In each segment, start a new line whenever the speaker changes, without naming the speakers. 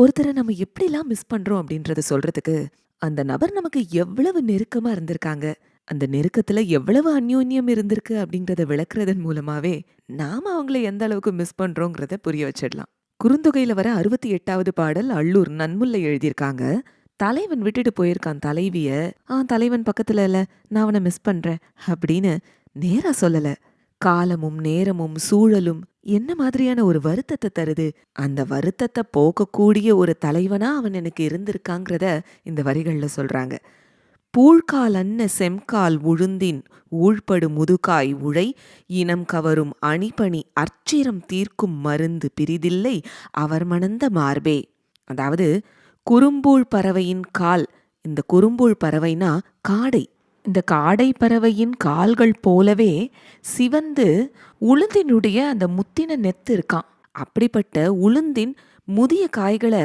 ஒருத்தரை நம்ம எப்படிலாம் மிஸ் பண்றோம் அப்படின்றத சொல்றதுக்கு அந்த நபர் நமக்கு எவ்வளவு நெருக்கமா இருந்திருக்காங்க அந்த நெருக்கத்துல எவ்வளவு அந்யோன்யம் இருந்திருக்கு அப்படின்றத விளக்குறதன் மூலமாவே நாம அவங்கள எந்த அளவுக்கு மிஸ் பண்றோங்கிறத புரிய வச்சிடலாம். குறுந்தொகையில வர அறுபத்தி எட்டாவது பாடல் அள்ளூர் நன்முல்லை எழுதியிருக்காங்க. தலைவன் விட்டுட்டு போயிருக்கான் தலைவிய. ஆ தலைவன் பக்கத்துல இல்ல நான் அவனை மிஸ் பண்றேன் அப்படின்னு நேரா சொல்லல. காலமும் நேரமும் சூழலும் என்ன மாதிரியான ஒரு வருத்தத்தை தருது? அந்த வருத்தத்தை போக்கக்கூடிய ஒரு தலைவனா அவன் எனக்கு இருந்திருக்காங்கிறத இந்த வரிகள்ல சொல்றாங்க. பூழ்கால் அன்ன செம்கால் உழுந்தின் ஊழ்படு முதுகாய் உழை இனம் கவரும் அணிபணி அர்ச்சிரம் தீர்க்கும் மருந்து பிரிதில்லை அவர் மணந்த மார்பே. அதாவது குறும்பூழ் பறவையின் கால் இந்த குறும்பூழ் பறவைனா காடை. இந்த காடை பறவையின் கால்கள் போலவே சிவந்து உளுந்தினுடைய அந்த முத்தின நெத்து இருக்கான் அப்படிப்பட்ட உளுந்தின் முதிய காய்களை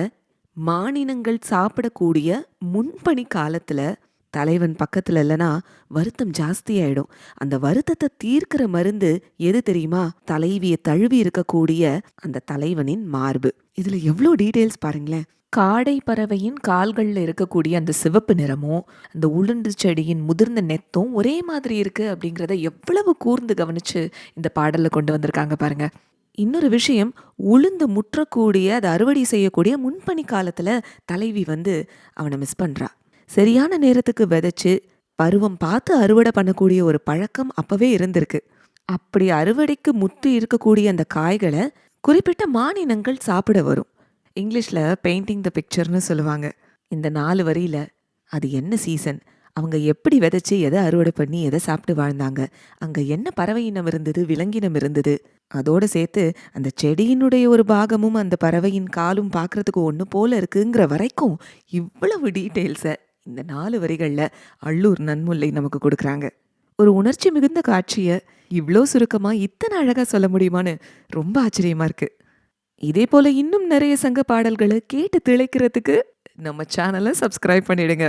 மானினங்கள் சாப்பிடக்கூடிய முன்பணி காலத்தில் தலைவன் பக்கத்தில் இல்லைன்னா வருத்தம் ஜாஸ்தியாயிடும். அந்த வருத்தத்தை தீர்க்கிற மருந்து எது தெரியுமா? தலைவியை தழுவி இருக்கக்கூடிய அந்த தலைவனின் மார்பு. இதில் எவ்வளோ டீட்டெயில்ஸ் பாருங்களேன். காடை பறவையின் கால்கள்ல இருக்கக்கூடிய அந்த சிவப்பு நிறமும் அந்த உளுந்து செடியின் முதிர்ந்த நெத்தும் ஒரே மாதிரி இருக்கு அப்படிங்கிறத எவ்வளவு கூர்ந்து கவனிச்சு இந்த பாடல்ல கொண்டு வந்திருக்காங்க பாருங்க. இன்னொரு விஷயம் உளுந்து முற்றக்கூடிய அதை அறுவடை செய்யக்கூடிய முன்பனி காலத்துல தலைவி வந்து அவனை மிஸ் பண்றா. சரியான நேரத்துக்கு விதைச்சு பருவம் பார்த்து அறுவடை பண்ணக்கூடிய ஒரு பழக்கம் அப்பவே இருந்திருக்கு. அப்படி அறுவடைக்கு முற்றி இருக்கக்கூடிய அந்த காய்களை குறிப்பிட்ட மானினங்கள் சாப்பிட வரும். இங்கிலீஷ்ல பெயிண்டிங் த பிக்சர்னு சொல்லுவாங்க. இந்த நாலு வரியில அது என்ன சீசன் அவங்க எப்படி விதைச்சு எதை அறுவடை பண்ணி எதை சாப்பிட்டு வாழ்ந்தாங்க? அங்க என்ன பறவை இனம் இருந்தது விலங்கினம் இருந்தது? அதோட சேர்த்து அந்த செடியினுடைய ஒரு பாகமும் அந்த பறவையின் காலும் பார்க்குறதுக்கு ஒன்று போல இருக்குங்கிற வரைக்கும் இவ்வளவு டீட்டெயில்ஸை இந்த நாலு வரிகளில் அள்ளூர் நன்முல்லை நமக்கு கொடுக்குறாங்க. ஒரு உணர்ச்சி மிகுந்த காட்சியை இவ்வளோ சுருக்கமா இத்தனை அழகா சொல்ல முடியுமான்னு ரொம்ப ஆச்சரியமா இருக்கு. இதே போல இன்னும் நிறைய சங்க பாடல்களை கேட்டு திளைக்கிறதுக்கு நம்ம சேனலை சப்ஸ்கிரைப் பண்ணிடுங்க.